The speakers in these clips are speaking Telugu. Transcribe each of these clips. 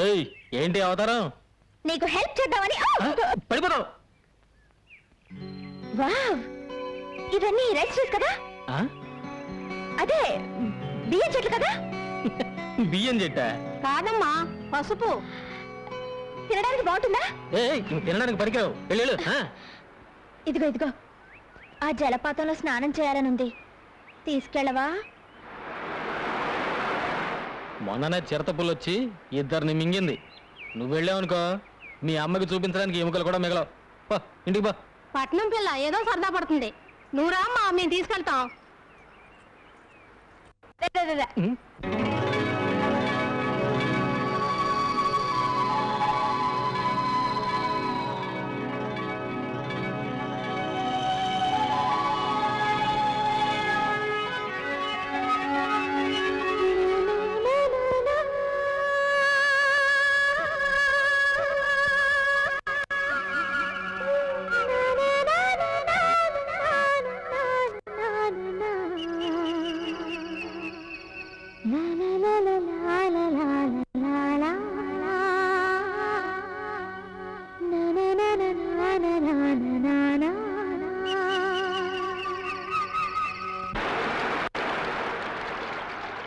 ఏయ్ ఏంటి అవతారం? నీకు హెల్ప్ చేద్దామని పడిపోతావు వావ్! ఇవన్నీ రైస్ ట్రీస్ కదా? ఆ? అదే బియ్యం చెట్లు కదా? బియ్యం చెట్టా? కాదమ్మా పసుపు. తినడానికి బాగుంటుందా? ఏయ్ నువ్వు తినడానికి పనికిరావు. వెళ్ళు? ఇదిగో ఇదిగో. ఆ జలపాతంలో స్నానం చేయాలని ఉంది తీసుకెళ్ళవా? మొన్ననే చిరతపుల్లు వచ్చి ఇద్దరిని మింగింది. నువ్వు వెళ్ళావనుకో మీ అమ్మకి చూపించడానికి ఎముకలు కూడా మిగలవు. పో, ఇంటికి బా పట్నం పిల్ల ఏదో సరదా పడుతుంది. నువ్వు రామ్మా మేము తీసుకెళ్తాం. రే, రే, రే, రే. నా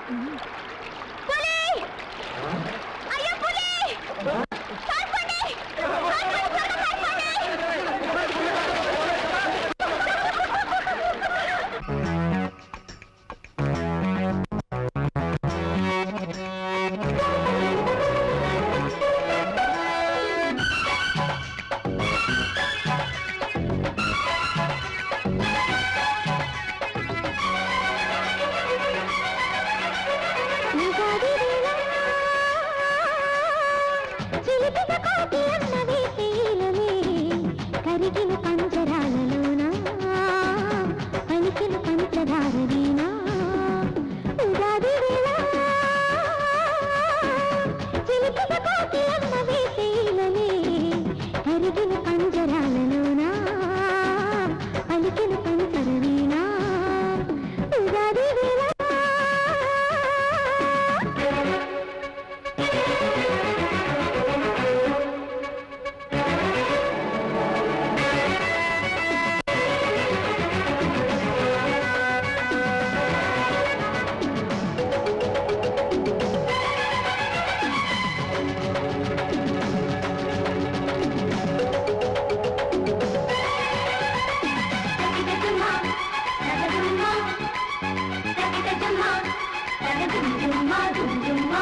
Mm-hmm. தும்மா தும்மா